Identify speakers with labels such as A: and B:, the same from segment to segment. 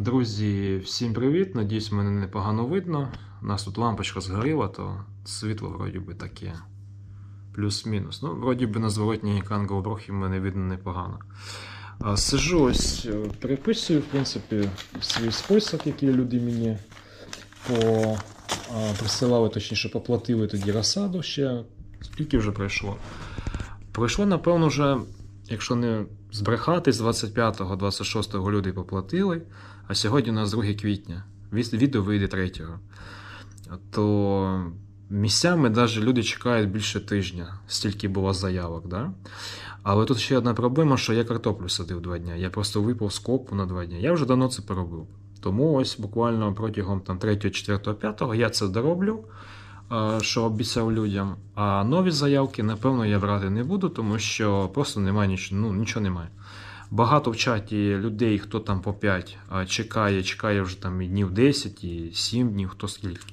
A: Друзі, всім привіт! Надіюсь, мене непогано видно. У нас тут лампочка згоріла, то світло вроді би таке. Плюс-мінус. Ну, вроді би на зворотній GoPro мене видно непогано. А, Сижу ось, е, переписую, в принципі, свій список, який люди мені по, а, присилали, точніше, поплатили тоді розсаду ще. Скільки вже пройшло? Пройшло, напевно, вже, якщо не збрехати, з 25-26 люди поплатили, а сьогодні у нас 2 квітня. Відео вийде 3. То місцями навіть люди чекають більше тижня, стільки було заявок. Да? Але тут ще одна проблема, що я картоплю садив два дні. Я просто випав з копу на два дні. Я вже давно це поробив. Тому ось буквально протягом там, 3, 4, 5 я це дороблю, що обіцяв людям. А нові заявки, напевно, я брати не буду, тому що просто немає нічого, ну, нічого немає. Багато в чаті людей, хто там по 5 чекає, чекає вже там і днів 10, і 7 днів, хто скільки.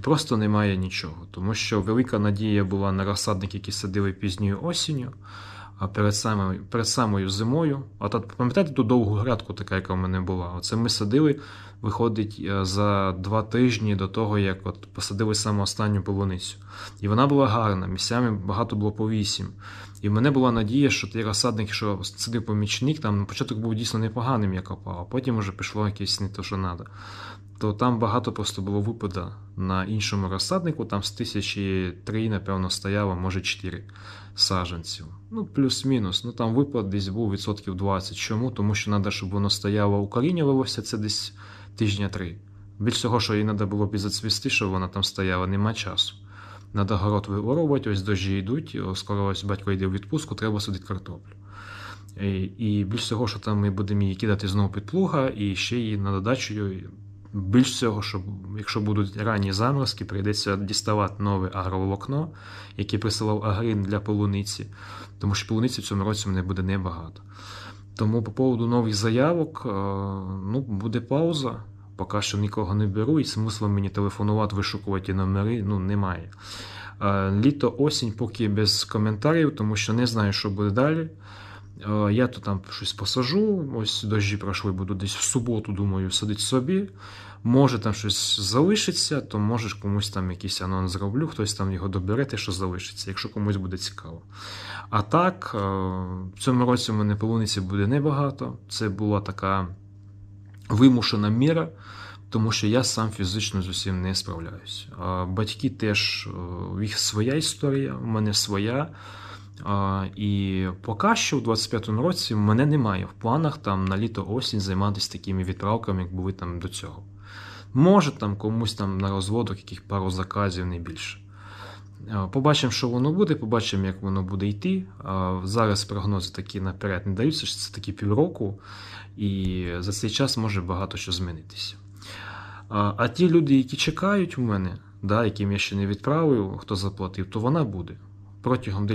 A: Просто немає нічого, тому що велика надія була на розсадник, які садили пізньою осінню, а перед самою, перед самою зимою. А та, пам'ятаєте ту довгу грядку, така, яка в мене була? Оце ми садили, виходить, е, за два тижні до того, як от посадили саме останню полуницю. І вона була гарна, місцями багато було по вісім. І в мене була надія, що той розсадник, що сидив помічник, там на початок був дійсно непоганим, я копав, а потім вже пішло якесь не то, що треба. То там багато просто було випада на іншому розсаднику, там з тисячі три, напевно, стояло, може 4 саджанців. Ну, плюс-мінус. Ну там випад десь був відсотків 20. Чому? Тому що треба, щоб воно стояло укорінювалося, це десь тижня три. Більш того, що їй треба було б і зацвісти, щоб вона там стояла, нема часу. Надо город виорувати, ось дощі йдуть, скоро ось батько йде в відпустку, треба садити картоплю. І, і більш всього, що там ми будемо її кидати знову під плуга, і ще її на додачу. Більш всього, що якщо будуть ранні заморозки, прийдеться діставати нове агроволокно, яке присилав Агрін для полуниці, тому що полуниці в цьому році мене буде небагато. Тому по поводу нових заявок, е, ну, буде пауза. Поки що нікого не беру, і смисла мені телефонувати, вишукувати номери ну, немає. Е, Літо, осінь, поки без коментарів, тому що не знаю, що буде далі. Е, Я то там щось посажу, ось дощі пройшли, буду десь в суботу, думаю, садити собі. Може там щось залишиться, то можеш комусь там якийсь анонс зроблю, хтось там його добере, те, що залишиться, якщо комусь буде цікаво. А так, е, в цьому році в мене полуниці буде небагато. Це була така вимушена міра, тому що я сам фізично з усім не справляюсь. Батьки теж е, в їх своя історія, у мене своя. І поки що в 25-му році в мене немає в планах там на літо-осінь займатися такими відправками, як були там до цього. Може там комусь там на розводок яких пару заказів, не більше. Побачимо, що воно буде, побачимо, як воно буде йти. Зараз прогнози такі наперед не даються, що це такі півроку, і за цей час може багато що змінитися. А ті люди, які чекають у мене, да, яким я ще не відправив, хто заплатив, то вона буде. Протягом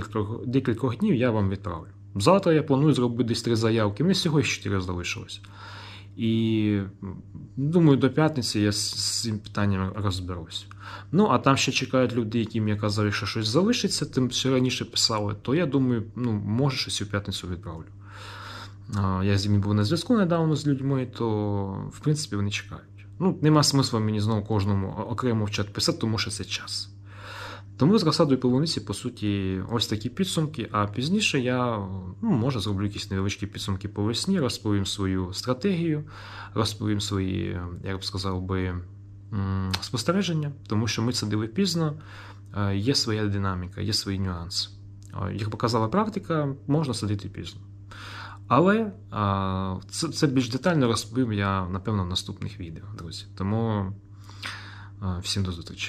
A: декількох, днів я вам відправлю. Завтра я планую зробити десь три заявки. Мені всього ще чотири залишилось. І думаю, до п'ятниці я з цим питанням розберусь. Ну, а там ще чекають люди, яким я казав, якщо щось залишиться, тим що раніше писали, то я думаю, ну, може щось у п'ятницю відправлю. Я з ними був на зв'язку недавно з людьми, то в принципі вони чекають. Ну, нема смисла мені знову кожному окремо в чат писати, тому що це час. Тому з розсадою полуниці, по суті, ось такі підсумки. А пізніше я ну, може зроблю якісь невеличкі підсумки по весні, розповім свою стратегію, розповім свої, як б сказав би, спостереження, тому що ми садили пізно, е, є своя динаміка, є свої нюанси. Е, Як показала практика, можна садити пізно. Але це, це більш детально розповім я, напевно, в наступних відео, друзі. Тому всім до зустрічі.